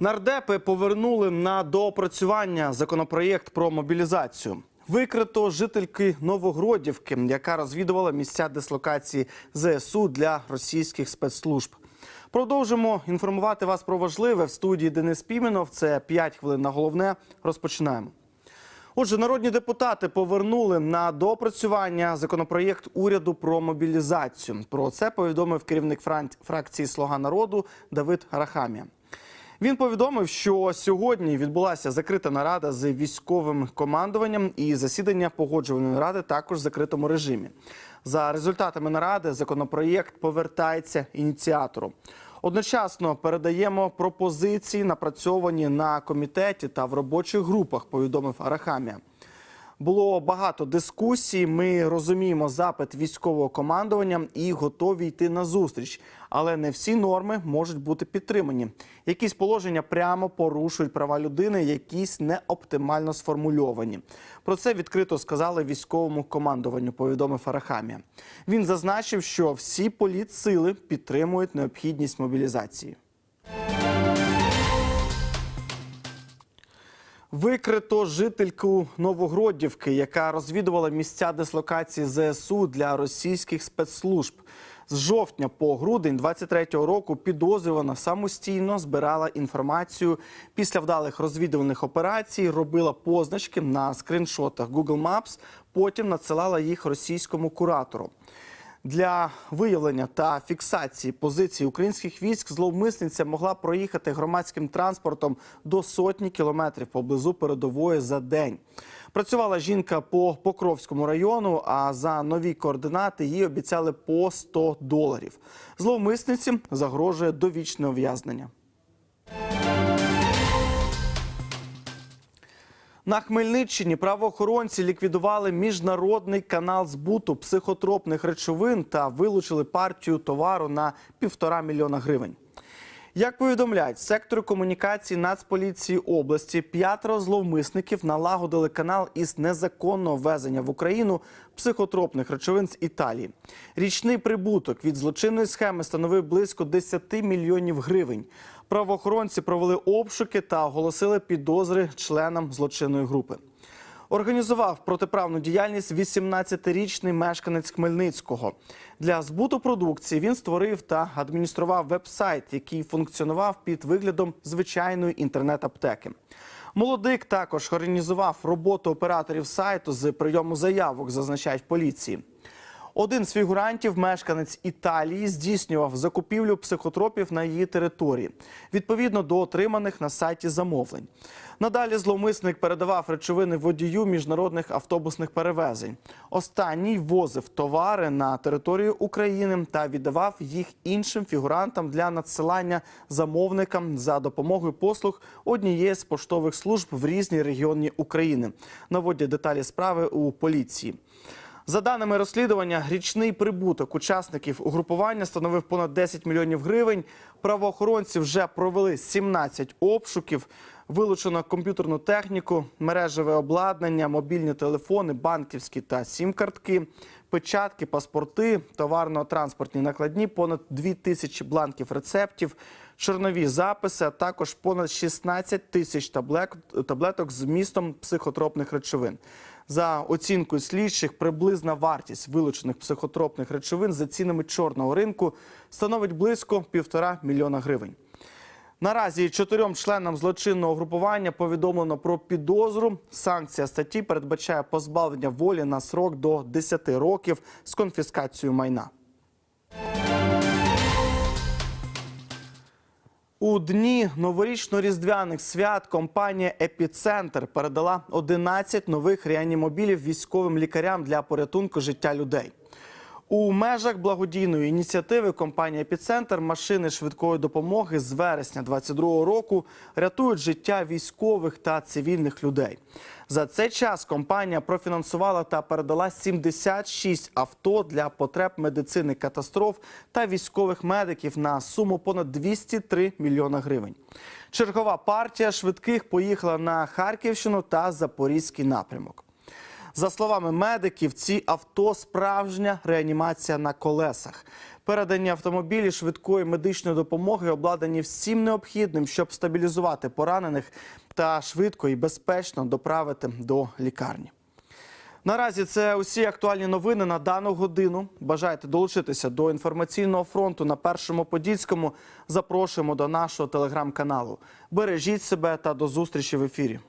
Нардепи повернули на доопрацювання законопроєкт про мобілізацію. Викрито жительки Новогродівки, яка розвідувала місця дислокації ЗСУ для російських спецслужб. Продовжимо інформувати вас про важливе в студії Денис Піменов. Це 5 хвилин на головне. Розпочинаємо. Отже, народні депутати повернули на доопрацювання законопроєкт уряду про мобілізацію. Про це повідомив керівник фракції Слуга народу Давид Рахамія. Він повідомив, що сьогодні відбулася закрита нарада з військовим командуванням і засідання погоджувальної ради також в закритому режимі. За результатами наради законопроєкт повертається ініціатору. Одночасно передаємо пропозиції, напрацьовані на комітеті та в робочих групах. Повідомив Арахамія. Було багато дискусій. Ми розуміємо запит військового командування і готові йти на зустріч. Але не всі норми можуть бути підтримані. Якісь положення прямо порушують права людини, якісь не оптимально сформульовані. Про це відкрито сказали військовому командуванню. Повідомив Арахамія. Він зазначив, що всі політсили підтримують необхідність мобілізації. Викрито жительку Новогродівки, яка розвідувала місця дислокації ЗСУ для російських спецслужб. З жовтня по грудень 23-го року підозрювана самостійно збирала інформацію після вдалих розвідувальних операцій, робила позначки на скріншотах Google Maps, потім надсилала їх російському куратору. Для виявлення та фіксації позицій українських військ зловмисниця могла проїхати громадським транспортом до сотні кілометрів поблизу передової за день. Працювала жінка по Покровському району, а за нові координати їй обіцяли по 100 доларів. Зловмисниці загрожує довічне ув'язнення. На Хмельниччині правоохоронці ліквідували міжнародний канал збуту психотропних речовин та вилучили партію товару на півтора мільйона гривень. Як повідомляють, сектору комунікації Нацполіції області п'ятеро зловмисників налагодили канал із незаконного ввезення в Україну психотропних речовин з Італії. Річний прибуток від злочинної схеми становив близько 10 мільйонів гривень. Правоохоронці провели обшуки та оголосили підозри членам злочинної групи. Організував протиправну діяльність 18-річний мешканець Хмельницького. Для збуту продукції він створив та адміністрував веб-сайт, який функціонував під виглядом звичайної інтернет-аптеки. Молодик також організував роботу операторів сайту з прийому заявок, зазначають поліції. Один з фігурантів, мешканець Італії, здійснював закупівлю психотропів на її території, відповідно до отриманих на сайті замовлень. Надалі зловмисник передавав речовини водію міжнародних автобусних перевезень. Останній возив товари на територію України та віддавав їх іншим фігурантам для надсилання замовникам за допомогою послуг однієї з поштових служб в різні регіони України. Наводять деталі справи у поліції. За даними розслідування, річний прибуток учасників угрупування становив понад 10 мільйонів гривень. Правоохоронці вже провели 17 обшуків. Вилучено комп'ютерну техніку, мережеве обладнання, мобільні телефони, банківські та сім-картки, печатки, паспорти, товарно-транспортні накладні, понад 2 тисячі бланків рецептів, чорнові записи, а також понад 16 тисяч таблеток з містом психотропних речовин. За оцінкою слідчих, приблизна вартість вилучених психотропних речовин за цінами чорного ринку становить близько півтора мільйона гривень. Наразі чотирьом членам злочинного групування повідомлено про підозру. Санкція статті передбачає позбавлення волі на срок до 10 років з конфіскацією майна. У дні новорічно-різдвяних свят компанія Епіцентр передала 11 нових реанімобілів військовим лікарям для порятунку життя людей. У межах благодійної ініціативи компанія Епіцентр машини швидкої допомоги з вересня 2022 року рятують життя військових та цивільних людей. За цей час компанія профінансувала та передала 76 авто для потреб медицини катастроф та військових медиків на суму понад 203 мільйона гривень. Чергова партія швидких поїхала на Харківщину та Запорізький напрямок. За словами медиків, ці авто справжня реанімація на колесах. Передані автомобілі швидкої медичної допомоги обладнані всім необхідним, щоб стабілізувати поранених та швидко і безпечно доправити до лікарні. Наразі це усі актуальні новини на дану годину. Бажаєте долучитися до інформаційного фронту на першому подільському. Запрошуємо до нашого телеграм-каналу. Бережіть себе та до зустрічі в ефірі.